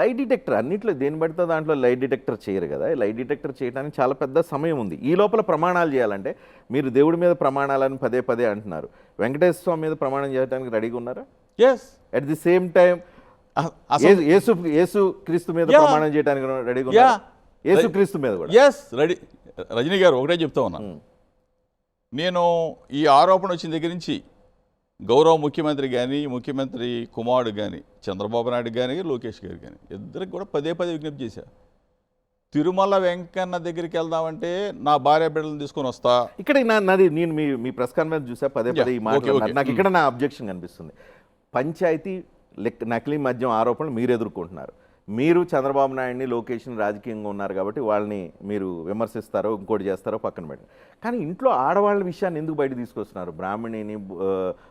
Light detector అన్నిట్లో దేని పడితే దాంట్లో లైట్ డిటెక్టర్ చేయరు కదా. లైట్ డిటెక్టర్ చేయడానికి చాలా పెద్ద సమయం ఉంది. ఈ లోపల ప్రమాణాలు చేయాలంటే మీరు దేవుడి మీద ప్రమాణాలని పదే పదే అంటున్నారు. వెంకటేశ్వర స్వామి మీద ప్రమాణం చేయడానికి రెడీగా ఉన్నారా? Yes at the same time Yesu Yesu Kristu మీద. ప్రమాణం చేయడానికి రెడీగా. ఉన్నారా? యేసు క్రీస్తు మీద కూడా? ఎస్ రెడీ రజనీ గారు ఒకటే చెప్తా ఉన్నా. నేను ఈ ఆరోపణ వచ్చిన దగ్గర నుంచి గౌరవ ముఖ్యమంత్రి కానీ ముఖ్యమంత్రి కుమారుడు కానీ చంద్రబాబు నాయుడు కానీ లోకేష్ గారు కానీ ఇద్దరికి కూడా పదే పదే విజ్ఞప్తి చేశా. తిరుమల వెంకన్న దగ్గరికి వెళ్దామంటే నా భార్య బిడ్డలను తీసుకొని వస్తా. ఇక్కడ నాది నేను మీ మీ ప్రెస్ కాన్ఫరెన్స్ చూసా పదే పదే ఈ మాట. నాకు ఇక్కడ నా అబ్జెక్షన్ కనిపిస్తుంది. పంచాయతీ లెక్ నకిలీ మద్యం ఆరోపణలు మీరు ఎదుర్కొంటున్నారు. మీరు చంద్రబాబు నాయుడిని లోకేష్ని రాజకీయంగా ఉన్నారు కాబట్టి వాళ్ళని మీరు విమర్శిస్తారో ఇంకోటి చేస్తారో పక్కన పెట్టండి. కానీ ఇంట్లో ఆడవాళ్ళ విషయాన్ని ఎందుకు బయట తీసుకొస్తున్నారు? బ్రాహ్మణిని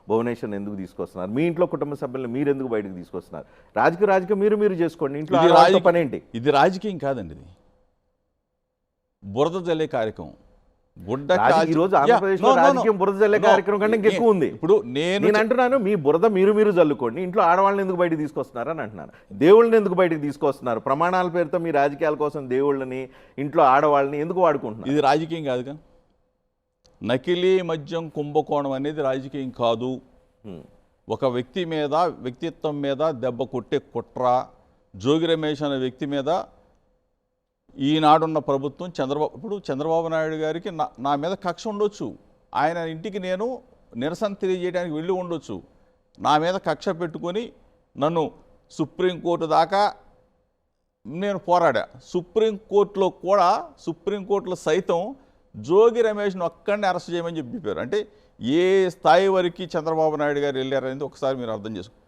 భువనేశ్వర్ని ఎందుకు తీసుకొస్తున్నారు? మీ ఇంట్లో కుటుంబ సభ్యులను మీరు ఎందుకు బయటకు తీసుకొస్తున్నారు? రాజకీయ రాజకీయం మీరు మీరు చేసుకోండి. ఇంట్లో పని ఏంటి ఇది రాజకీయం కాదండి ఇది. బురద జల్లే కార్యక్రమం. గుడ్డ ఈ రోజు no. రాజకీయం బురద జల్లే కార్యక్రమం కంటే ఇంకా ఎక్కువ ఉంది. ఇప్పుడు నేను నేను అంటున్నాను మీ బురద మీరు మీరు జల్లుకోండి ఇంట్లో ఆడవాళ్ళని ఎందుకు బయటకు తీసుకొస్తున్నారు అని అంటున్నాను దేవుళ్ళని ఎందుకు బయటకు తీసుకొస్తున్నారు ప్రమాణాల పేరుతో మీ రాజకీయాల కోసం దేవుళ్ళని ఇంట్లో ఆడవాళ్ళని ఎందుకు వాడుకుంటున్నారు ఇది రాజకీయం కాదుగా నకిలీ మద్యం కుంభకోణం అనేది రాజకీయం కాదు. ఒక వ్యక్తి మీద వ్యక్తిత్వం మీద దెబ్బ కొట్టే కుట్ర జోగి రమేష్ అనే వ్యక్తి మీద ఈనాడున్న ప్రభుత్వం చంద్రబాబు ఇప్పుడు చంద్రబాబు నాయుడు గారికి నా నా మీద కక్ష ఉండొచ్చు. ఆయన ఇంటికి నేను నిరసన తెలియజేయడానికి వెళ్ళి ఉండొచ్చు. నా మీద కక్ష పెట్టుకొని నన్ను సుప్రీంకోర్టు దాకా నేను పోరాడా. సుప్రీంకోర్టులో కూడా సుప్రీంకోర్టులో సైతం జోగి రమేష్ను ఒక్కడిని అరెస్ట్ చేయమని చెప్పారు. అంటే ఏ స్థాయి వరకు చంద్రబాబు నాయుడు గారు వెళ్ళారనేది ఒకసారి మీరు అర్థం చేసుకో